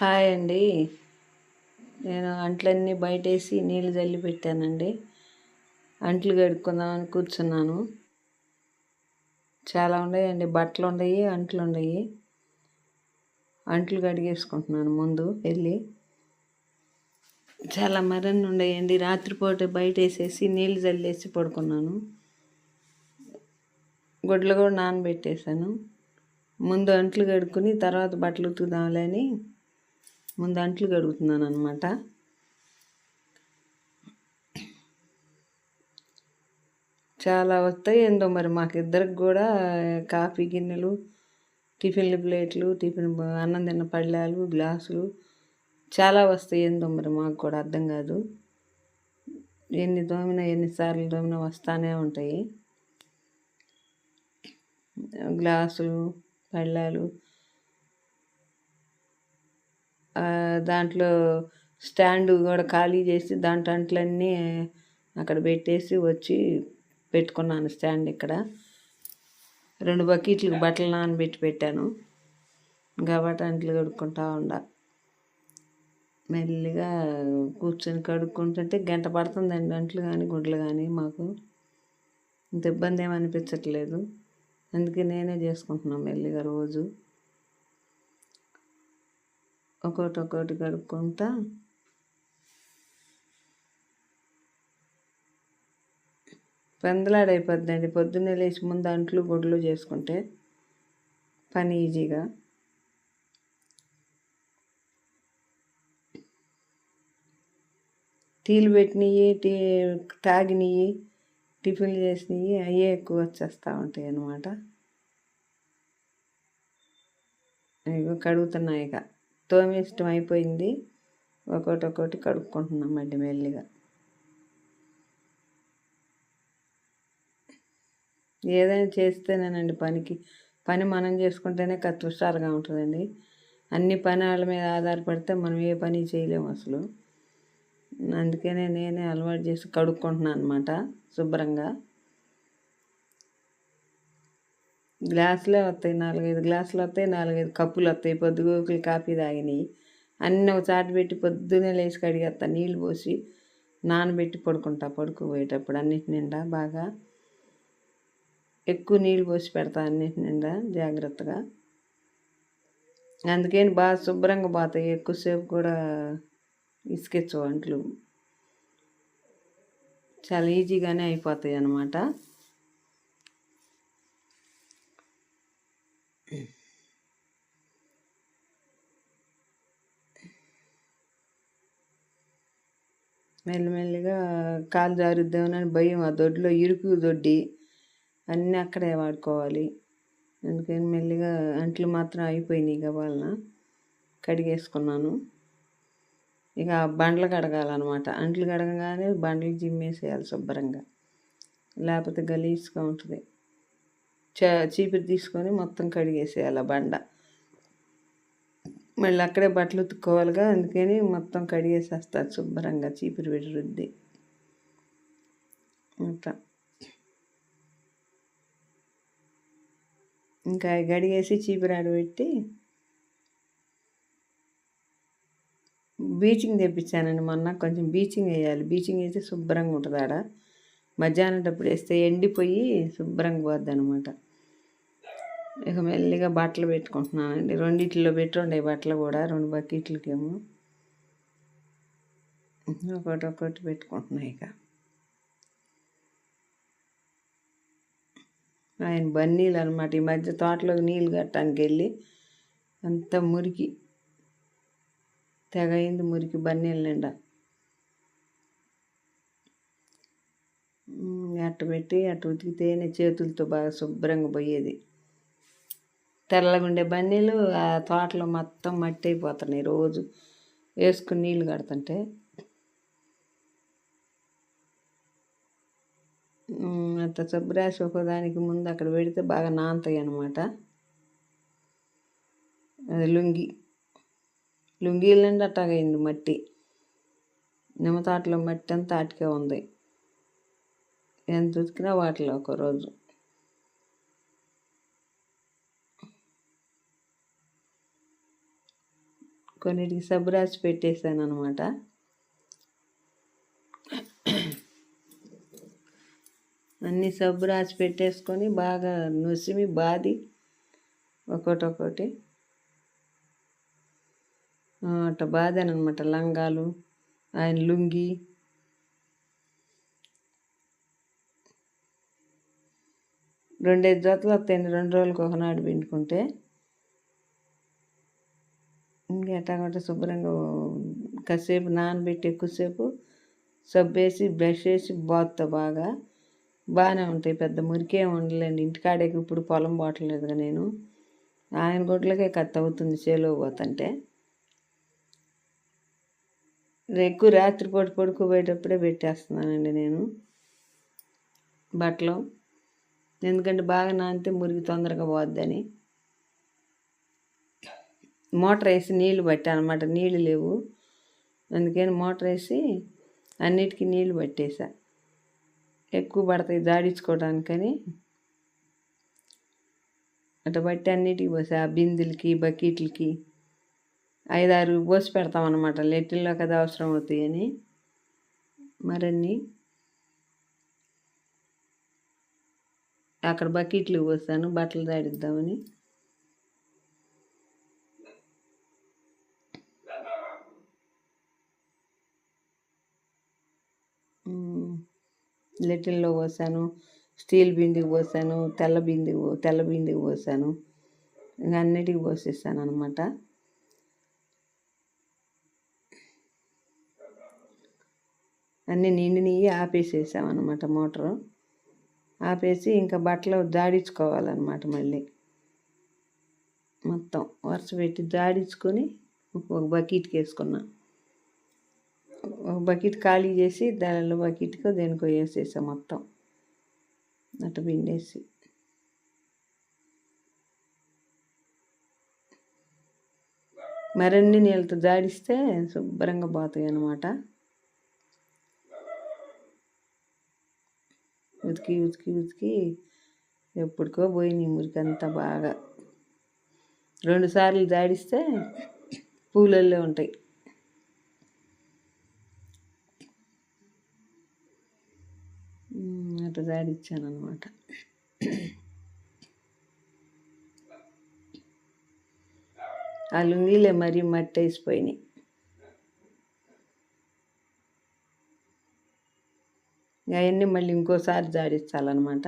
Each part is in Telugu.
హాయ్ అండి. నేను అంట్లన్నీ బయటేసి నీళ్ళు జల్లి పెట్టానండి. అంట్లు కడుక్కుందామని కూర్చున్నాను. చాలా ఉన్నాయండి. బట్టలు ఉన్నాయి అంట్లు ఉన్నాయి. అంట్లు కడిగేసుకుంటున్నాను ముందు వెళ్ళి. చాలా మరన్ని ఉన్నాయండి. రాత్రిపూట బయట వేసేసి నీళ్ళు జల్లేసి పడుకున్నాను. గుడ్లు కూడా నానబెట్టేశాను. ముందు అంట్లు కడుక్కుని తర్వాత బట్టలు ఉతుకుదాంలే అని ముందు అంట్లు కడుగుతున్నాను అనమాట చాలా వస్తాయి ఏందో మరి మాకు ఇద్దరికి కూడా కాఫీ గిన్నెలు టిఫిన్లు ప్లేట్లు టిఫిన్ అన్నం తిన్న పళ్ళాలు గ్లాసులు చాలా వస్తాయి ఏందో మరి మాకు కూడా అర్థం కాదు. ఎన్ని దోమినా ఎన్నిసార్లు దోమినా వస్తానే ఉంటాయి. గ్లాసులు పళ్ళాలు దాంట్లో స్టాండ్ కూడా ఖాళీ చేసి దాంట్లో అంట్లన్నీ అక్కడ పెట్టేసి వచ్చి పెట్టుకున్నాను స్టాండ్ ఇక్కడ. రెండు బకెట్లకు బట్టలు నానబెట్టి పెట్టాను. కాబట్టి అంట్లు కడుక్కుంటా ఉండ. మెల్లిగా కూర్చొని కడుక్కుంటుంటే గంట పడుతుందండి అంట్లు కానీ గుడ్లు కానీ మాకు. ఇంత ఇబ్బంది ఏమనిపించట్లేదు అందుకే నేనే చేసుకుంటున్నాను మెల్లిగా రోజు. ఒకటి ఒకటి కడుక్కుంటా. పెందలాడైపోద్దండి. పొద్దున్నే లేచి ముందు అంట్లు గుడ్లు చేసుకుంటే పని ఈజీగా. టీలు పెట్టినవి టీ తాగినవి టిఫిన్లు చేసినవి అయ్యే ఎక్కువ వచ్చేస్తూ ఉంటాయి అన్నమాట ఇక కడుగుతున్నాయి ఇక. తోమిష్టం అయిపోయింది ఒకటి ఒకటి కడుక్కుంటున్నాం మళ్ళీ మెల్లిగా. ఏదైనా చేస్తేనేనండి పనికి. పని మనం చేసుకుంటేనే కత్తుషారుగా ఉంటుందండి. అన్ని పని వాళ్ళ మీద ఆధారపడితే మనం ఏ పని చేయలేము అసలు. అందుకనే నేనే అలవాటు చేసి కడుక్కుంటున్నాను అనమాట శుభ్రంగా. గ్లాసులే వస్తాయి నాలుగైదు గ్లాసులు వస్తాయి నాలుగైదు కప్పులు వస్తాయి. పొద్దుగోకులు కాఫీ తాగినాయి. అన్నీ ఒక చాటు పెట్టి పొద్దునే లేచి కడిగేస్తా నీళ్ళు పోసి నానబెట్టి పడుకుంటా. పడుకోపోయేటప్పుడు అన్నిటి నిండా బాగా ఎక్కువ నీళ్ళు పోసి పెడతా అన్నిటి నిండా జాగ్రత్తగా. అందుకని బాగా శుభ్రంగా పోతాయి. ఎక్కువసేపు కూడా ఇసుకెచ్చు అంట్లు. చాలా ఈజీగానే అయిపోతాయి అన్నమాట. మెల్లమెల్లిగా కాలు జారుద్దామని భయం. ఆ దొడ్లో ఇరుకు దొడ్డి అన్నీ అక్కడే వాడుకోవాలి. అందుకని మెల్లిగా అంట్లు మాత్రం అయిపోయినాయి ఇక వలన కడిగేసుకున్నాను. ఇక బండ్లు కడగాలన్నమాట. అంట్లు కడగగానే బండ్లు జిమ్మేసేయాలి శుభ్రంగా. లేకపోతే గలీజ్గా ఉంటుంది. చీపురు తీసుకొని మొత్తం కడిగేసేయాలి ఆ బండ. మళ్ళీ అక్కడే బట్టలు ఉతుక్కోవాలిగా. అందుకని మొత్తం కడిగేసేస్తారు శుభ్రంగా చీపురు పెట్టి రుద్ది అట్లా ఇంకా గడిగేసి చీపురు ఆడబెట్టి బీచింగ్ తెప్పించానండి మొన్న. కొంచెం బీచింగ్ వేయాలి. బీచింగ్ వేస్తే శుభ్రంగా ఉంటుంది ఆడ. మధ్యాహ్నం వేస్తే ఎండిపోయి శుభ్రంగా పోద్ది అనమాట ఇక మెల్లిగా బట్టలు పెట్టుకుంటున్నానండి. రెండిట్లో పెట్టుండే బట్టలు కూడా రెండు బకెట్లకేమో. ఒకటి ఒకటి పెట్టుకుంటున్నాయి ఇక. ఆయన బన్నీలు అనమాట ఈ మధ్య తోటలోకి నీళ్ళు కట్టడానికి వెళ్ళి అంత మురికి తెగ అయింది మురికి బన్నీల నిండా. అట్ట పెట్టి అటు ఉతికితేనే చేతులతో బాగా శుభ్రంగా పోయేది. తెల్లగుండే బన్నీలు ఆ తోటలో మొత్తం మట్టి అయిపోతున్నాయి రోజు. వేసుకుని నీళ్ళు కడుతుంటే. అంత సబ్బురాసి ఒకదానికి ముందు అక్కడ పెడితే బాగా నానతాయి అనమాట అది లుంగి. లుంగీల నుండి అట్టగైంది మట్టి. నిమ్మ తోటలో మట్టి అంతా అటుకే ఉంది. ఎంత ఉతికినా వాటిలో ఒకరోజు కొన్నిటికి సబ్బు రాసి పెట్టేశాను అనమాట అన్ని సబ్బు రాసి పెట్టేసుకొని బాగా నుసిమి బాది ఒకటొకటి. అట్ట బాదాను అనమాట లంగాలు ఆయన లుంగి. రెండైదు జతలు వస్తాయండి రెండు రోజులకు ఒకనాడు పిండుకుంటే. ఇంకా ఎట్టాగంటే శుభ్రంగా కాసేపు నానబెట్టి ఎక్కువసేపు సబ్బేసి బ్రష్ వేసి బాత్తో బాగా బాగానే ఉంటాయి. పెద్ద మురికే ఉండలేండి. ఇంటికాడేకి ఇప్పుడు పొలం పోవట్లేదుగా నేను. ఆయన గుడ్లకే కత్తి అవుతుంది చేలో పోతుంటే. ఎక్కువ రాత్రిపూట పడుకోబోయేటప్పుడే పెట్టేస్తున్నానండి నేను బట్టలు. ఎందుకంటే బాగా నానితే మురికి తొందరగా పోద్దని. మోటార్ వేసి నీళ్ళు పట్టాను అనమాట నీళ్ళు లేవు. అందుకని మోటార్ వేసి అన్నిటికీ నీళ్ళు పట్టేసా. ఎక్కువ పడతాయి దాడించుకోవడానికని. అటు బట్టి అన్నిటికి పోసా. ఆ బిందులకి బకెట్లకి. ఐదారు పోసి పెడతామన్నమాట. లెట్టిల్లో కదా అవసరం అవుతాయని. మరన్నీ అక్కడ బకెట్లు పోసాను. బట్టలు దాడిద్దామని. లిటిల్లో పోసాను స్టీల్ బిందికి పోసాను తెల్ల బిందికి తెల్ల బిందికి పోసాను. ఇంకా అన్నిటికి పోసేస్తాను అనమాట అన్నీ నిండి నెయ్యి ఆపేసేసామన్నమాట మోటారు. ఆపేసి ఇంకా బట్టలు జాడించుకోవాలన్నమాట మళ్ళీ. మొత్తం వరుస పెట్టి జాడించుకొని ఒక బకెట్కి వేసుకున్నాను బకెట్ ఖాళీ చేసి దానిలో బకెట్కో దేనికో వేసేసా మొత్తం. అటు పిండేసి. మరిన్ని నీళ్ళతో జాడిస్తే శుభ్రంగా పోతాయి అన్నమాట ఉతికి ఉతికి ఉతికి ఎప్పటికో పోయినాయి మురికంతా బాగా. రెండుసార్లు జాడిస్తే పూలల్లో ఉంటాయి. యాడ్ ఇచ్చాను అనమాట ఆ లుంగీలే మరీ మట్టి వేసిపోయినాయి అవన్నీ మళ్ళీ ఇంకోసారి జాడించాలన్నమాట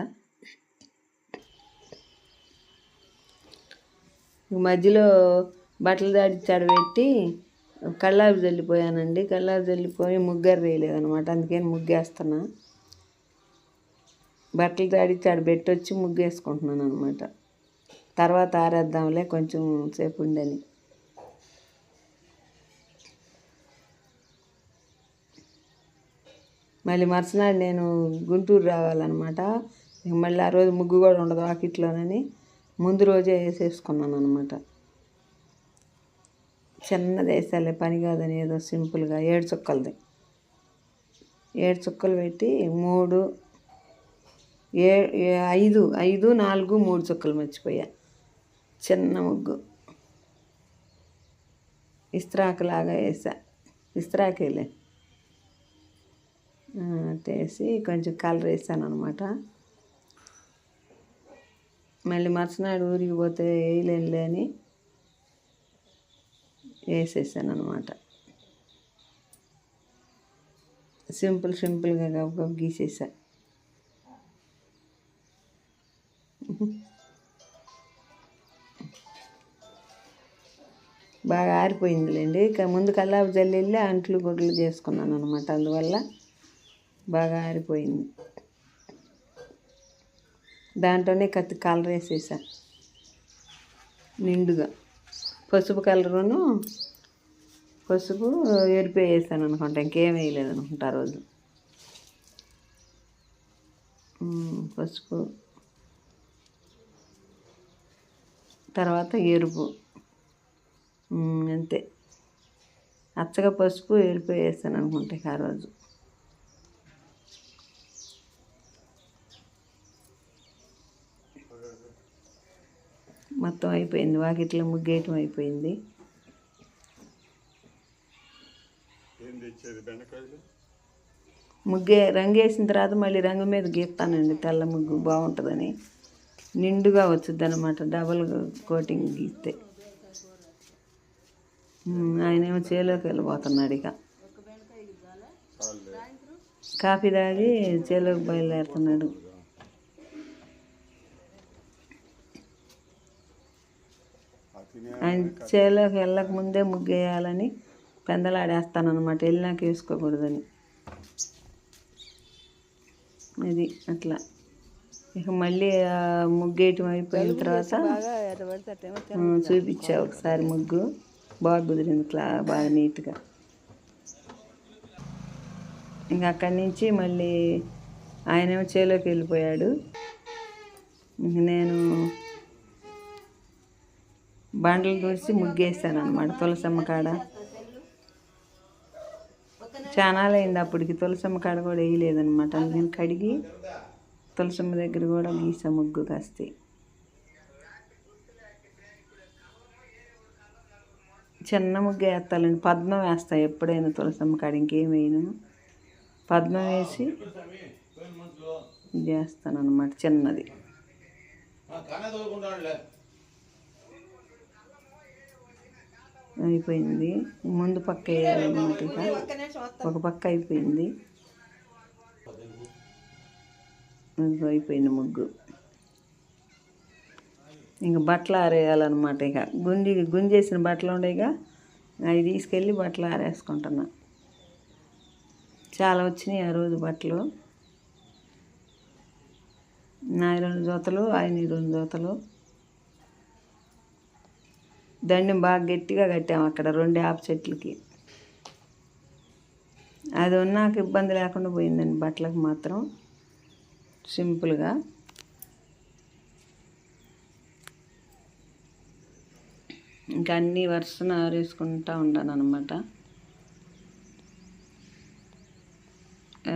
మధ్యలో బట్టలు జాడించాడు పెట్టి కళ్ళాపు చల్లిపోయానండి కళ్ళాపు చల్లిపోయి ముగ్గరు వేయలేదనమాట. అందుకని ముగ్గేస్తున్నా. బట్టలు జాడించాడు పెట్టి వచ్చి ముగ్గేసుకుంటున్నాను అనమాట తర్వాత ఆరేద్దాంలే కొంచెం సేపు ఉండని. మళ్ళీ మరుసనాడు నేను గుంటూరు రావాలన్నమాట. మళ్ళీ ఆ రోజు ముగ్గు కూడా ఉండదు వాకిట్లోనని ముందు రోజే వేసేసుకున్నాను అనమాట చిన్నది వేసాలే పని కాదని ఏదో సింపుల్గా ఏడు చుక్కలది. ఏడు చుక్కలు పెట్టి మూడు ఏ ఐదు ఐదు నాలుగు మూడు చుక్కలు మర్చిపోయా. చిన్న ముగ్గు. ఇస్త్రాకులాగా వేసా. ఇస్త్రాకేలే. వేసి కొంచెం కలర్ వేసాను అనమాట మళ్ళీ మరుసనాడు ఊరికి పోతే వేయలేనులే అని వేసేసాను అనమాట సింపుల్ సింపుల్గా గబగబ గీసేసా. బాగా ఆరిపోయిందిలేండి. ఇక ముందు కల్లాపు జల్లి అంట్లు గుడ్లు చేసుకున్నాను అనమాట అందువల్ల బాగా ఆరిపోయింది. దాంట్లోనే కత్తి కలర్ వేసేసా. నిండుగా. పసుపు కలరును పసుపు ఎరిపి వేసాను అనుకుంటా. ఇంకేం వేయలేదు అనుకుంటా ఆ రోజు. పసుపు. తర్వాత ఎరుపు. అంతే. అచ్చగా పసుపు వేసాను అనుకుంటా ఆ రోజు. మొత్తం అయిపోయింది. వాకిట్లో ముగ్గేయటం అయిపోయింది. ముగ్గే రంగు వేసిన తర్వాత మళ్ళీ రంగు మీద గీస్తానండి. తెల్ల ముగ్గు బాగుంటుందని. నిండుగా వచ్చుద్ది అనమాట డబల్ కోటింగ్ గీస్తే. ఉమ్, ఆయనేమో చేలోకి వెళ్ళిపోతున్నాడు ఇక. కాఫీ తాగి చేలోకి బయలుదేరుతున్నాడు. ఆయన చేలోకి వెళ్ళక ముందే ముగ్గు వేయాలని పెందలాడేస్తానమాట వెళ్ళినాక వేసుకోకూడదని. ఇది అట్లా. ఇక మళ్ళీ ముగ్గేయటం అయిపోయిన తర్వాత ఆ, చూపించా ఒకసారి ముగ్గు. బాగా కుదిరింది క్లా బాగా నీట్గా. ఇంకా అక్కడి నుంచి మళ్ళీ ఆయనేమో చేలోకి వెళ్ళిపోయాడు. నేను బండలు తుడిచి ముగ్గేసాను అనమాట తులసమ్మ కాడ. చాలా అయింది అప్పటికి తులసమ్మ కాడ కూడా వేయలేదనమాట అందుకని కడిగి తులసమ్మ దగ్గర కూడా గీసా ముగ్గు కాస్తే. చిన్న ముగ్గు వేస్తాలండి. పద్మం వేస్తా ఎప్పుడైనా తులసమ్మ కాడ ఇంకేం వేయను పద్మం వేసి చేస్తాను అనమాట చిన్నది. అయిపోయింది. ముందు పక్క వేయాలన్నమాట ఒక పక్క అయిపోయింది. అయిపోయింది ముగ్గు. ఇంకా బట్టలు ఆరేయాలన్నమాట ఇక. గుంజి గుంజేసిన బట్టలు ఉండేగా అవి తీసుకెళ్ళి బట్టలు ఆరేసుకుంటున్నా. చాలా వచ్చినాయి ఆ రోజు బట్టలు. నా రెండు జోతలు ఆయన రెండు జోతలు. దండం బాగా గట్టిగా కట్టాము అక్కడ రెండు యాప చెట్లకి. అది ఉన్నాక ఇబ్బంది లేకుండా పోయిందండి బట్టలకు మాత్రం. సింపుల్గా. ఇంకా అన్ని వరుసను ఆరేసుకుంటా ఉన్నాను అనమాట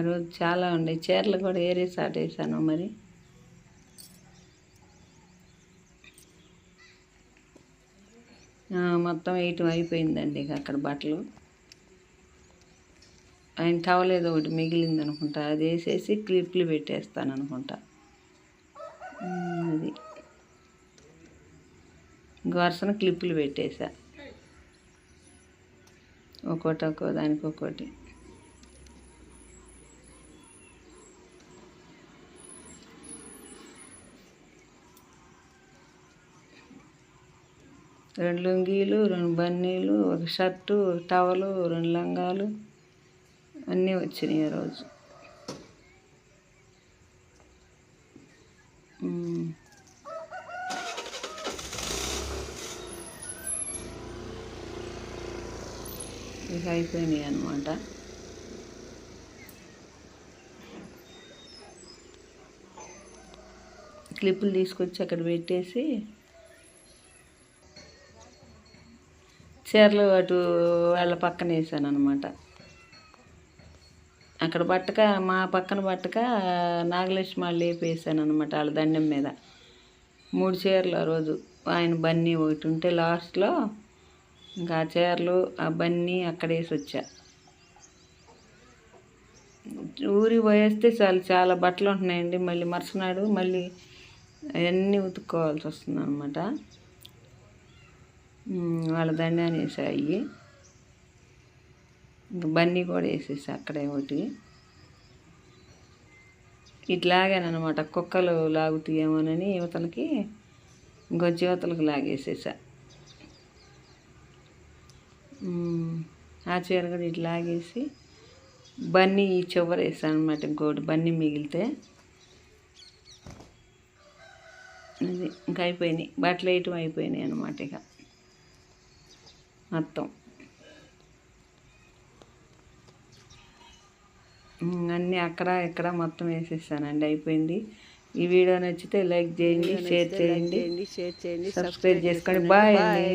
రోజు చాలా ఉండే. చీరలు కూడా ఏరేసి ఆటేసాను మరి. మొత్తం వేయటం అయిపోయిందండి ఇక అక్కడ బట్టలు. ఆయన టవల్ ఏదో ఒకటి మిగిలింది అనుకుంటా అది వేసేసి క్లిప్లు పెట్టేస్తాను అనుకుంటా అది. గోర్సన క్లిప్పులు పెట్టేసా. ఒక్కోటి ఒక్కో దానికి ఒక్కోటి రెండు లుంగీలు రెండు బన్నీలు ఒక షర్టు ఒక టవలు రెండు లంగాలు అన్నీ వచ్చినాయి ఈరోజు ఇక అయిపోయినాయి అనమాట క్లిప్పులు తీసుకొచ్చి అక్కడ పెట్టేసి చీరలు అటు వాళ్ళ పక్కన వేసాను అనమాట అక్కడ పట్టక మా పక్కన పట్టక నాగలక్ష్మి వాళ్ళు వేపేసాను అనమాట వాళ్ళ దండం మీద. మూడు చీరలు ఆ రోజు. ఆయన బన్నీ ఒకటి ఉంటే లాస్ట్లో ఇంకా ఆ చీరలు ఆ బన్నీ వేసి వచ్చా. ఊరి పోయేస్తే చాలా చాలా బట్టలు ఉంటున్నాయండి. మళ్ళీ మరుసనాడు మళ్ళీ అవన్నీ ఉతుక్కోవాల్సి వస్తుంది అనమాట వాళ్ళ దండాన్ని వేసాయి. ఇంకా బన్నీ కూడా వేసేసి అక్కడే ఒకటి. ఇట్లాగానమాట కుక్కలు లాగుతాయేమోనని యువతలకి ఇంకో యువతలకు లాగేసేసా. ఆ చీర కూడా ఇట్లా లాగేసి బన్నీ ఈ చివర వేసాను అనమాట ఇంకోటి బన్నీ మిగిలితే. అది ఇంకా అయిపోయినాయి బట్టలు వేయటం అయిపోయినాయి అనమాట ఇక. మొత్తం. అన్నీ అక్కడ ఇక్కడ మొత్తం వేసేసానండి అయిపోయింది. ఈ వీడియో నచ్చితే లైక్ చేయండి షేర్ చేయండి షేర్ చేయండి సబ్స్క్రైబ్ చేసుకోండి. బాయ్.